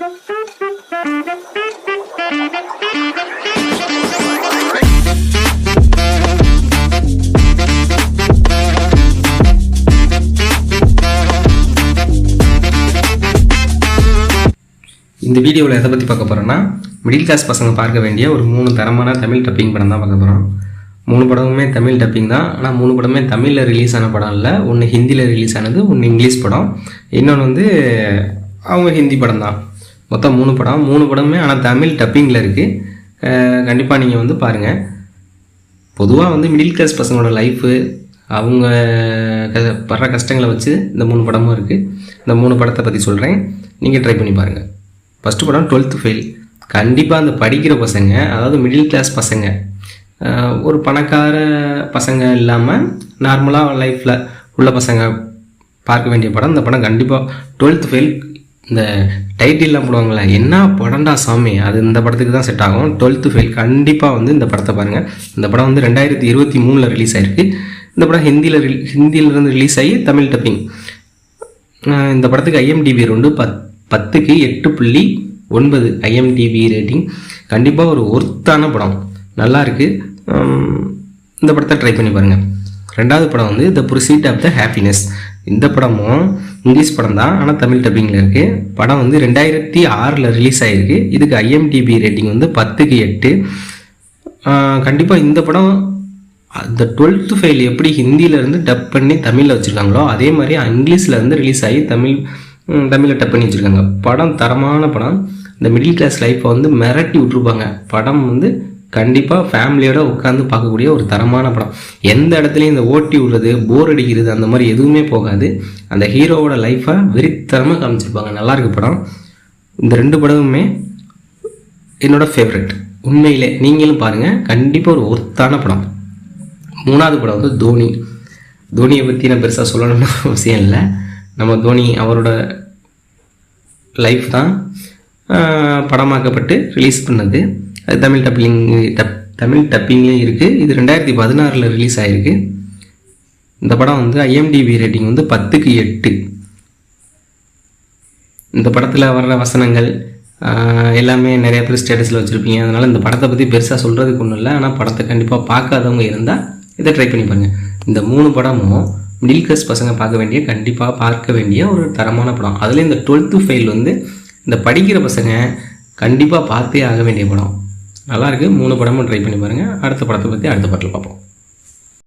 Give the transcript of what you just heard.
இந்த வீடியோவில் எதை பற்றி பார்க்க போகிறோன்னா மிடில் கிளாஸ் பசங்க பார்க்க வேண்டிய ஒரு மூணு தரமான தமிழ் டப்பிங் படம் தான் பார்க்க போகிறோம் மூணு படமுமே தமிழ் டப்பிங் தான். ஆனால் மூணு படமே தமிழில் ரிலீஸ் ஆன படம் இல்லை. ஒன்று ஹிந்தியில் ரிலீஸ் ஆனது ஒன்று இங்கிலீஷ் படம். இன்னொன்று வந்து அவங்க ஹிந்தி படம் தான். மொத்தம் மூணு படம். மூணு படமே ஆனால் தமிழ் டப்பிங்கில் இருக்குது கண்டிப்பாக நீங்கள் வந்து பாருங்கள் பொதுவாக வந்து மிடில் கிளாஸ் பசங்களோட லைஃபு அவங்க க- படுற கஷ்டங்களை வச்சு இந்த மூணு படமும் இருக்குது இந்த மூணு படத்தை பற்றி சொல்கிறேன் நீங்கள் ட்ரை பண்ணி பாருங்கள் ஃபஸ்ட்டு படம் டுவெல்த்து ஃபெயில் கண்டிப்பாக அந்த படிக்கிற பசங்க அதாவது மிடில் கிளாஸ் பசங்க ஒரு பணக்கார பசங்க இல்லாமல் நார்மலாக லைஃப்பில் உள்ள பசங்க பார்க்க வேண்டிய படம். இந்த படம் கண்டிப்பாக டுவெல்த் ஃபெயில் இந்த டைட்டில்லாம் போடுவாங்களே என்ன படம்டா சாமி? அது இந்த படத்துக்கு தான் செட் ஆகும். டுவெல்த்து ஃபெயில் கண்டிப்பாக வந்து இந்த படத்தை பாருங்கள் இந்த படம் வந்து ரெண்டாயிரத்தி இருபத்தி மூணில் ரிலீஸ் ஆயிருக்கு. இந்த படம் ஹிந்தியில் ரிலீ ஹிந்தியிலிருந்து ரிலீஸ் ஆகி தமிழ் டப்பிங் இந்த படத்துக்கு ஐஎம்டிபி ரெண்டு பத் பத்துக்கு எட்டு புள்ளி ஒன்பது ஐஎம்டிபி ரேட்டிங் கண்டிப்பாக ஒரு ஒர்த்தான படம். நல்லா இருக்குது இந்த படத்தை ட்ரை பண்ணி பாருங்கள் ரெண்டாவது படம் வந்து த புரிசீட் ஆஃப் த ஹாப்பினஸ் இந்த படமும் இங்கிலீஷ் படம் தான் ஆனால் தமிழ் டப்பிங்கில் இருக்குது படம் வந்து ரெண்டாயிரத்தி ஆறில் ரிலீஸ் ஆகிருக்கு இதுக்கு ஐஎம்டிபி ரேட்டிங் வந்து பத்துக்கு எட்டு. கண்டிப்பாக இந்த படம் அந்த டுவெல்த்து ஃபெயில் எப்படி ஹிந்தியிலேருந்து டப் பண்ணி தமிழில் வச்சுருக்காங்களோ அதே மாதிரி இங்கிலீஷில் இருந்து ரிலீஸ் ஆகி தமிழ் தமிழில் டப் பண்ணி வச்சுருக்காங்க. படம் தரமான படம். இந்த மிடில் கிளாஸ் லைஃப்பை வந்து மிரட்டி விட்ருப்பாங்க படம் வந்து கண்டிப்பாக ஃபேமிலியோட உட்காந்து பார்க்கக்கூடிய ஒரு தரமான படம். எந்த இடத்துலையும் இந்த ஓட்டி விடுறது போர் அடிக்கிறது அந்த மாதிரி எதுவுமே போகாது. அந்த ஹீரோவோட லைஃப்பை வெறித்தரமாக காமிச்சிருப்பாங்க. நல்லாயிருக்கு படம். இந்த ரெண்டு படமுமே என்னோடய ஃபேவரட் உண்மையிலே நீங்களும் பாருங்கள் கண்டிப்பாக ஒரு ஒர்த்தான படம். மூணாவது படம் வந்து தோனி. தோனியை பற்றி நான் பெருசாக சொல்லணும்னு அவசியம் இல்லை. நம்ம தோனி அவரோட லைஃப் தான் படமாக்கப்பட்டு ரிலீஸ் பண்ணது. தமிழ் டப்பிங் டப் தமிழ் டப்பிங்லேயும் இருக்குது இது ரெண்டாயிரத்தி பதினாறில் ரிலீஸ் ஆகிருக்கு இந்த படம் வந்து ஐஎம்டிபி ரேட்டிங் வந்து பத்துக்கு எட்டு. இந்த படத்தில் வர்ற வசனங்கள் எல்லாமே நிறைய பேர் ஸ்டேட்டஸில் வச்சுருப்பீங்க. அதனால் இந்த படத்தை பற்றி பெருசாக சொல்கிறதுக்கு ஒன்றும் இல்லை. ஆனால் படத்தை கண்டிப்பாக பார்க்காதவங்க இருந்தால் இதை ட்ரை பண்ணி பாருங்கள் இந்த மூணு படமும் மிடில் கிளாஸ் பசங்க பார்க்க வேண்டிய கண்டிப்பாக பார்க்க வேண்டிய ஒரு தரமான படம். அதில் இந்த டுவெல்த்து ஃபெயில் வந்து இந்த படிக்கிற பசங்க கண்டிப்பாக பார்த்தே ஆக வேண்டிய படம். நல்லாயிருக்கு. மூணு படமும் ட்ரை பண்ணி பாருங்கள் அடுத்த படத்தை பற்றி அடுத்த படத்தில் பார்ப்போம்.